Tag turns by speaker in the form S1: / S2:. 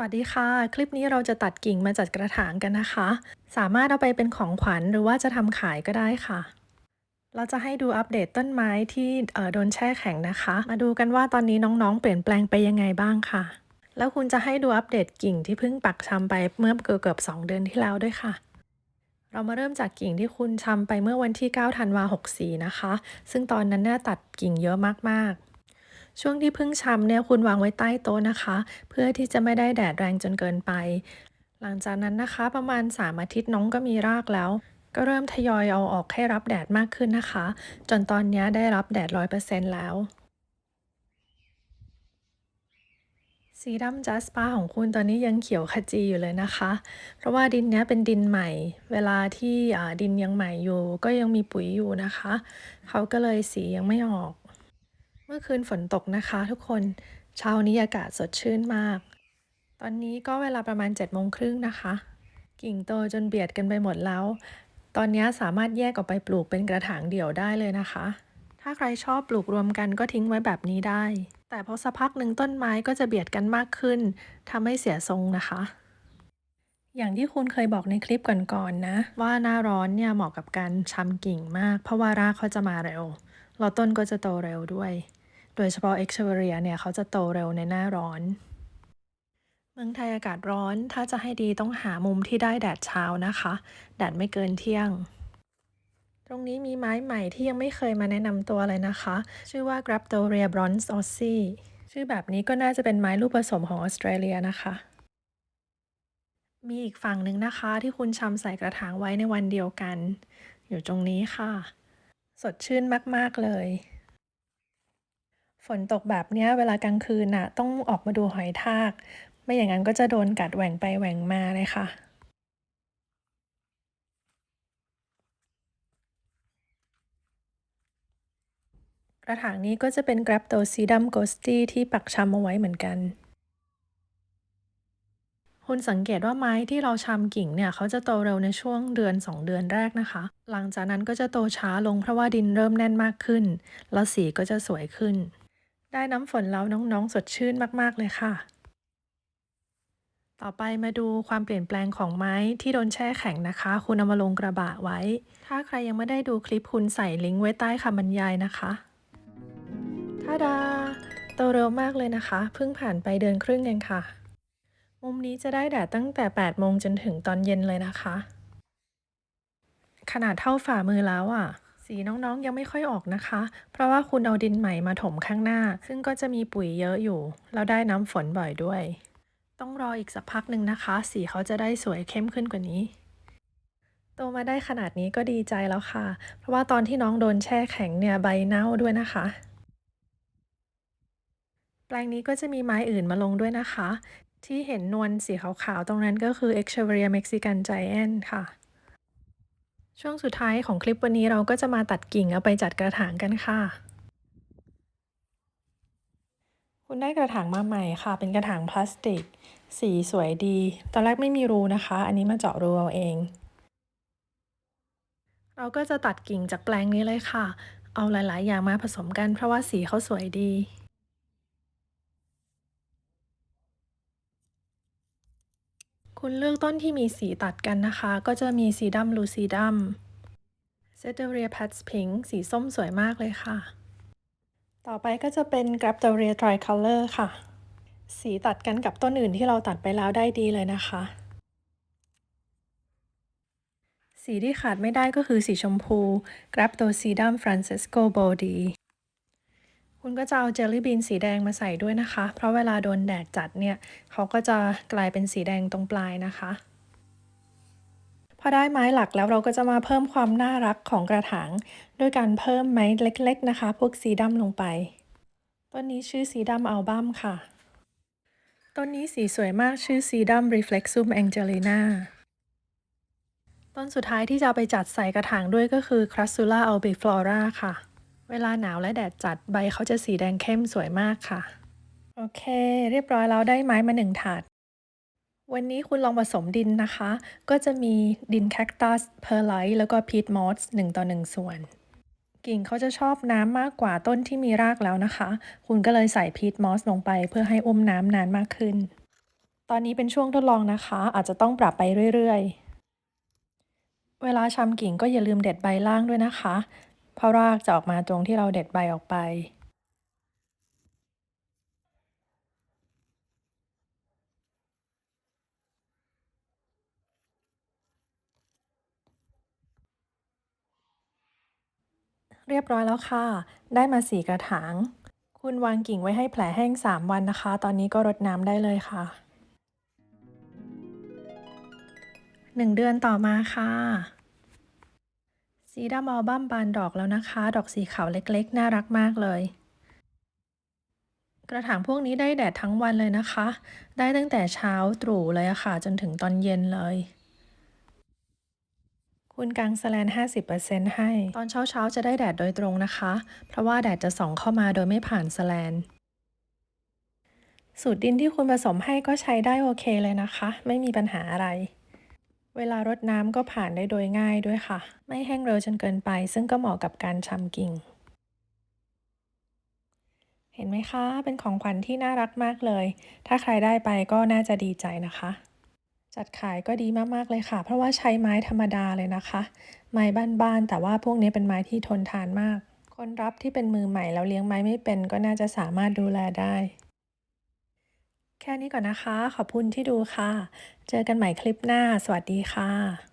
S1: วัสดีค่ะ คลิปนี้เราจะตัดกิ่งมาจัดกระถางกันนะคะ สามารถเอาไปเป็นของขวัญหรือว่าจะทำขายก็ได้ค่ะ เราจะให้ดูอัปเดตต้นไม้ที่โดนแช่แข็งนะคะ มาดูกันว่าตอนนี้น้องๆ เปลี่ยนแปลงไปยังไงบ้างค่ะ แล้วคุณจะให้ดูอัปเดตกิ่งที่เพิ่งปักชำไปเมื่อเกือบๆ2เดือนที่แล้วด้วยค่ะ เรามาเริ่มจากกิ่งที่คุณชำไปเมื่อวันที่9ธันวา64นะคะ ซึ่งตอนนั้นเนี่ยตัดกิ่งเยอะมากๆ ช่วงที่เพิ่งช้ำเนี่ยคุณวางไว้ใต้โต๊ะนะคะ เพื่อที่จะไม่ได้แดดแรงจนเกินไป หลังจากนั้นนะคะประมาณ 3 อาทิตย์น้องก็มีรากแล้ว ก็เริ่มทยอยเอาออกให้รับแดดมากขึ้นนะคะ จนตอนนี้ได้รับแดดร้อยเปอร์เซ็นต์แล้วสีดำจัสปาของคุณตอนนี้ยังเขียวขจีอยู่เลยนะคะ เพราะว่าดินเนี้ยเป็นดินใหม่ เวลาที่ดินยังใหม่อยู่ ก็ยังมีปุ๋ยอยู่นะคะ เขาก็เลยสียังไม่ออก เมื่อคืนฝนตกนะคะทุกคน เช้านี้อากาศสดชื่นมาก ตอนนี้ก็เวลาประมาณ7จ็ดโมงครึ่งนะคะ กิ่งโตจนเบียดกันไปหมดแล้ว ตอนนี้สามารถแยกออกไปปลูกเป็นกระถางเดี่ยวได้เลยนะคะ ถ้าใครชอบปลูกรวมกันก็ทิ้งไว้แบบนี้ได้ แต่พอสักพักหนึ่งต้นไม้ก็จะเบียดกันมากขึ้นทำให้เสียทรงนะคะ อย่างที่คุณเคยบอกในคลิปก่อนๆนะว่าหน้าร้อนเนี่ยเหมาะกับการชำกิ่งมาก เพราะว่ารากเขาจะมาเร็วแล้วต้นก็จะโตเร็วด้วย โดยเฉพาะเอ็กเชเวเรียเนี่ยเขาจะโตเร็วในหน้าร้อน เมืองไทยอากาศร้อนถ้าจะให้ดีต้องหามุมที่ได้แดดเช้านะคะ แดดไม่เกินเที่ยง ตรงนี้มีไม้ใหม่ที่ยังไม่เคยมาแนะนำตัวเลยนะคะ ชื่อว่า Graptoria Bronze Aussie ชื่อแบบนี้ก็น่าจะเป็นไม้ลูกผสมของออสเตรเลียนะคะมีอีกฝั่งหนึ่งนะคะ ที่คุณชำใส่กระถางไว้ในวันเดียวกัน อยู่ตรงนี้ค่ะ สดชื่นมาก ๆ เลย ฝนตกแบบเนี้ยเวลากลางคืนน่ะ ต้องออกมาดูหอยทาก ไม่อย่างนั้นก็จะโดนกัดแหว่งไปแหว่งมาเลยค่ะ กระถางนี้ก็จะเป็น g r a p t o s e d u m Ghosty ที่ปักชำเอาไว้เหมือนกัน คุณสังเกตว่าไม้ที่เราชำกิ่งเนี่ย เขาจะโตเร็วในช่วงเดือน 2 เดือนแรกนะคะ หลังจากนั้นก็จะโตช้าลงเพราะว่าดินเริ่มแน่นมากขึ้น แล้วสีก็จะสวยขึ้น ได้น้ำฝนแล้วน้องๆ สดชื่นมากๆเลยค่ะ ต่อไปมาดูความเปลี่ยนแปลงของไม้ที่โดนแช่แข็งนะคะ คุณเอามาลงกระบะไว้ ถ้าใครยังไม่ได้ดูคลิปคุณใส่ลิงก์ไว้ใต้คำบรรยายนะคะท่าดาโตเร็วมากเลยนะคะ เพิ่งผ่านไปเดือนครึ่งเองค่ะ มุมนี้จะได้แดดตั้งแต่ 8 โมงจนถึงตอนเย็นเลยนะคะ ขนาดเท่าฝ่ามือแล้วอะ สีน้องๆยังไม่ค่อยออกนะคะ เพราะว่าคุณเอาดินใหม่มาถมข้างหน้า ซึ่งก็จะมีปุ๋ยเยอะอยู่ แล้วได้น้ำฝนบ่อยด้วย ต้องรออีกสักพักหนึ่งนะคะ สีเขาจะได้สวยเข้มขึ้นกว่านี้ โตมาได้ขนาดนี้ก็ดีใจแล้วค่ะ เพราะว่าตอนที่น้องโดนแช่แข็งเนี่ยใบเน่าด้วยนะคะ แปลงนี้ก็จะมีไม้อื่นมาลงด้วยนะคะ ที่เห็นนวลสีขาวๆตรงนั้นก็คือ Echeveria Mexican Giant ค่ะ ช่วงสุดท้ายของคลิปวันนี้เราก็จะมาตัดกิ่งเอาไปจัดกระถางกันค่ะ คุณได้กระถางมาใหม่ค่ะ เป็นกระถางพลาสติก สีสวยดี ตอนแรกไม่มีรูนะคะ อันนี้มาเจาะรูเอาเอง เราก็จะตัดกิ่งจากแปลงนี้เลยค่ะ เอาหลาย ๆ อย่างมาผสมกันเพราะว่าสีเขาสวยดี คุณเลือกต้นที่มีสีตัดกันนะคะ ก็จะมีสีดำลูซีดัมเซเตเรียแพทส์พิงสีส้มสวยมากเลยค่ะ ต่อไปก็จะเป็น g r a p t o r i a Tricolor ค่ะ สีตัดกันกับต้นอื่นที่เราตัดไปแล้วได้ดีเลยนะคะ สีที่ขาดไม่ได้ก็คือสีชมพู g r a p t o s e d u m Francesco Bodi คุณก็จะเอาเจลลี่บีนสีแดงมาใส่ด้วยนะคะ เพราะเวลาโดนแดดจัดเนี่ยเขาก็จะกลายเป็นสีแดงตรงปลายนะคะ พอได้ไม้หลักแล้วเราก็จะมาเพิ่มความน่ารักของกระถางด้วยการเพิ่มไม้เล็กๆนะคะ พวกสีดำลงไป ต้นนี้ชื่อสีดำอัลบั้มค่ะ ต้นนี้สีสวยมากชื่อสีดำ Reflexum Angelina ต้นสุดท้ายที่จะไปจัดใส่กระถางด้วยก็คือ Crassula albiflora ค่ะ เวลาหนาวและแดดจัดใบเขาจะสีแดงเข้มสวยมากค่ะ โอเค เรียบร้อยแล้วได้ไม้มาหนึ่งถาด วันนี้คุณลองผสมดินนะคะ ก็จะมีดินแคคตัส เพอร์ไลท์แล้วก็พีทมอสหนึ่งต่อหนึ่งส่วน กิ่งเขาจะชอบน้ำมากกว่าต้นที่มีรากแล้วนะคะ คุณก็เลยใส่พีทมอสลงไปเพื่อให้อุ้มน้ำนานมากขึ้น ตอนนี้เป็นช่วงทดลองนะคะ อาจจะต้องปรับไปเรื่อยๆ เวลาชำกิ่งก็อย่าลืมเด็ดใบล่างด้วยนะคะ เพราะรากจะออกมาตรงที่เราเด็ดใบออกไป เรียบร้อยแล้วค่ะ ได้มาสี่กระถาง คุณวางกิ่งไว้ให้แผลแห้ง 3 วันนะคะ ตอนนี้ก็รดน้ำได้เลยค่ะ1เดือนต่อมาค่ะ สีดำอัลบั้มบานดอกแล้วนะคะ ดอกสีขาวเล็กๆ น่ารักมากเลย กระถางพวกนี้ได้แดดทั้งวันเลยนะคะ ได้ตั้งแต่เช้าตรู่เลยอะค่ะ จนถึงตอนเย็นเลย คุณกางสแลน 50%ให้ ตอนเช้าๆ จะได้แดดโดยตรงนะคะ เพราะว่าแดดจะส่องเข้ามาโดยไม่ผ่านสแลนสูตรดินที่คุณผสมให้ก็ใช้ได้โอเคเลยนะคะ ไม่มีปัญหาอะไร เวลารดน้ำก็ผ่านได้โดยง่ายด้วยค่ะ ไม่แห้งเร็วจนเกินไป ซึ่งก็เหมาะกับการชำกิ่ง เห็นไหมคะ เป็นของขวัญที่น่ารักมากเลย ถ้าใครได้ไปก็น่าจะดีใจนะคะ จัดขายก็ดีมากๆเลยค่ะ เพราะว่าใช้ไม้ธรรมดาเลยนะคะ ไม้บ้านๆ แต่ว่าพวกนี้เป็นไม้ที่ทนทานมาก คนรับที่เป็นมือใหม่แล้วเลี้ยงไม้ไม่เป็นก็น่าจะสามารถดูแลได้ แค่นี้ก่อนนะคะ ขอบคุณที่ดูค่ะ เจอกันใหม่คลิปหน้า สวัสดีค่ะ